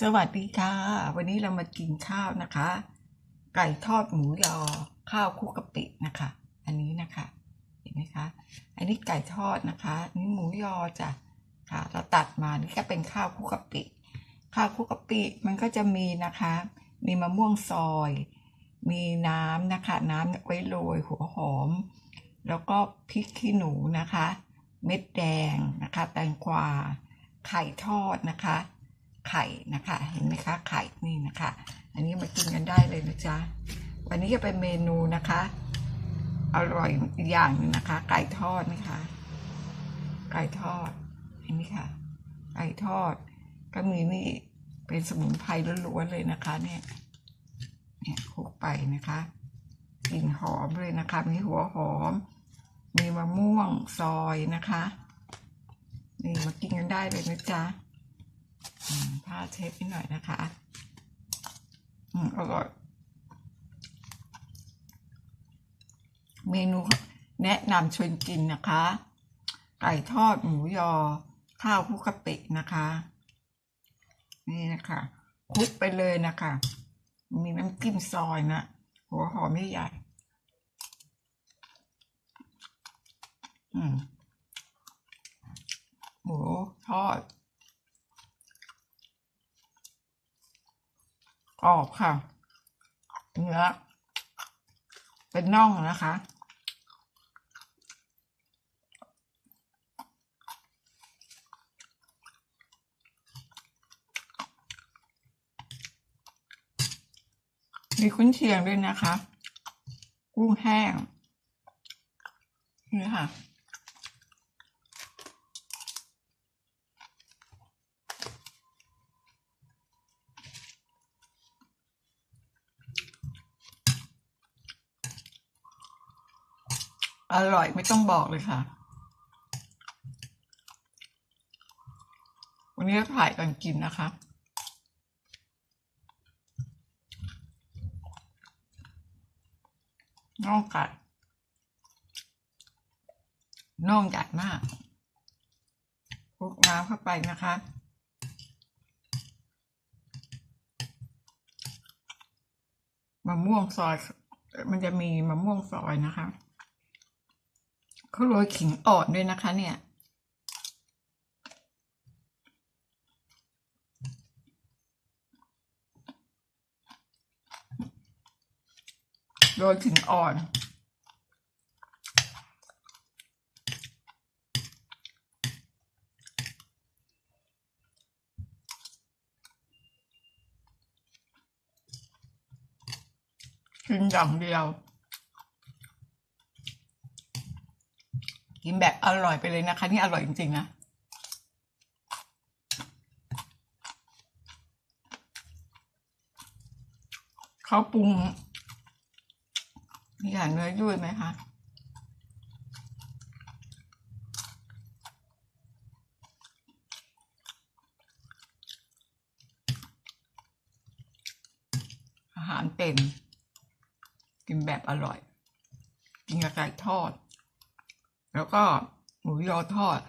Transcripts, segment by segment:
สวัสดีค่ะ วันนี้เรามากินข้าวนะคะ ไก่ทอดหมูยอข้าวคลุกกะปินะคะ อันนี้นะคะ เห็นไหมคะ อันนี้ไก่ทอดนะคะนนี่หมูยอจ้ะค่ะ เราตัดมานี่ก็เป็นข้าวคลุกกะปิ ข้าวคลุกกะปิมันก็จะมีนะคะ มีมะม่วงซอย มีน้ำนะคะ น้ำไว้โรยหัวหอม แล้วก็พริกขี้หนูนะคะ เม็ดแดงนะคะ แตงกวาไข่ทอดนะคะ ไข่นะคะ เห็นไหมคะไข่นี่นะคะ อันนี้มากินกันได้เลยนะจ๊ะวันนี้จะเป็นเมนูนะคะ อร่อยอีกอย่างหนึงนะคะ ไก่ทอดนะคะ ไก่ทอดเห็นไหมคะไก่ทอด ก็มีนี่เป็นสมุนไพรล้วนๆเลยนะคะ เนี่ยเนี่ยคลุกไปนะคะกลิ่นหอมเลยนะคะ มีหัวหอม มีมะม่วงซอยนะคะ นี่มากินกันได้เลยนะจ๊ะ ผ้าเช็ดนิดหน่อยนะคะ อืมอร่อยเมนูแนะนำชวนกินนะคะ ไก่ทอดหมูยอ ข้าวคุกกะปินะคะ นี่นะคะคลุกไปเลยนะคะ มีน้ำจิ้มซอยนะ หัวหอมไม่ใหญ่อืมหมูทอด กรอบค่ะ เนื้อ เป็นน่องนะคะ มีคุ้นเชียงด้วยนะคะ กุ้งแห้งนี่ค่ะ อร่อยไม่ต้องบอกเลยค่ะ วันนี้ถ่ายกันกินนะคะ น่องไก่น่องใหญ่มากคลุกน้ำเข้าไปนะคะมะม่วงซอย มันจะมีมะม่วงซอยนะคะ เขาโรยขิงอ่อนด้วยนะคะ เนี่ย โรยขิงอ่อน กินอย่างเดียว กินแบบอร่อยไปเลยนะคะ นี่อร่อยจริงๆนะเขาปรุงมีอย่างเนื้อยุ่ยไหมคะอาหารเป็น กินแบบอร่อย กินกับไก่ทอด แล้วก็หมูยอทอด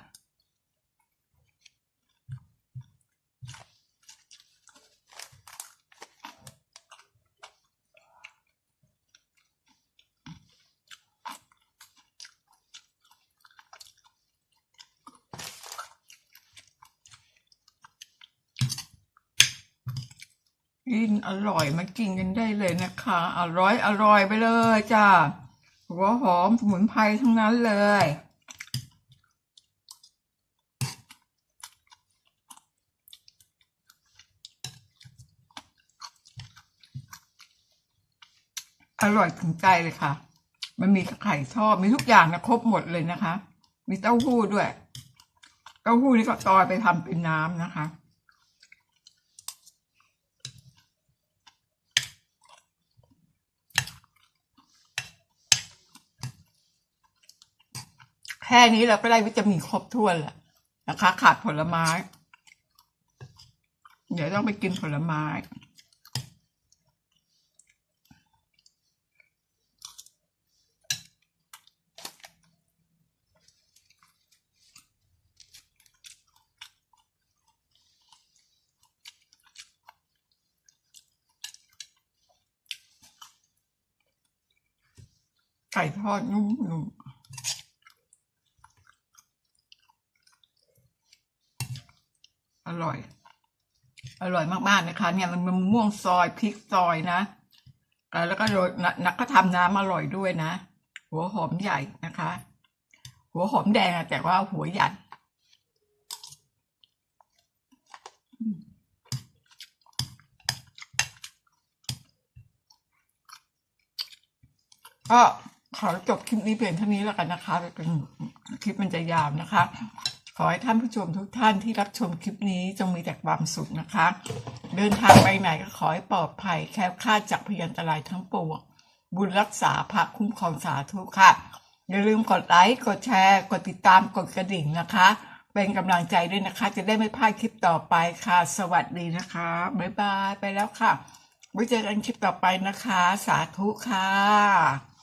กินอร่อยมากินกันได้เลยนะคะ อร่อยอร่อยไปเลยจ้า หัวหอมสมุนไพรทั้งนั้นเลย อร่อยถึงใจเลยค่ะ มันมีไข่ทอดมีทุกอย่างนะครบหมดเลยนะคะ มีเต้าหู้ด้วย เต้าหู้นี่ก็ตอยไปทำเป็นน้ำนะคะ แค่นี้เราก็ได้วิตามินครบถ้วนแหละนะคะ ขาดผลไม้ เดี๋ยวต้องไปกินผลไม้ไก่ทอดนุ่มๆ อร่อย อร่อยมากๆนะคะ เนี่ยมันมะม่วงซอยพริกซอยนะแล้วก็โรยนักก็ทำน้ำอร่อยด้วยนะ หัวหอมใหญ่นะคะ หัวหอมแดงแต่ว่าหัวใหญ่ก็ขอจบคลิปนี้เพียงเท่านี้แล้วกันนะคะเป็นคลิปมันจะยาวนะคะ ขอให้ท่านผู้ชมทุกท่านที่รับชมคลิปนี้จงมีแต่ความสุขนะคะ เดินทางไปไหนก็ขอให้ปลอดภัยแคล้วคลาดจากพยันตรายทั้งปวงบุญรักษาพระคุ้มครองสาธุค่ะ อย่าลืมกดไลค์กดแชร์ กดติดตามกดกระดิ่งนะคะ เป็นกำลังใจด้วยนะคะ จะได้ไม่พลาดคลิปต่อไปค่ะ สวัสดีนะคะบ๊ายบายไปแล้วค่ะไว้เจอกันคลิปต่อไปนะคะ สาธุค่ะ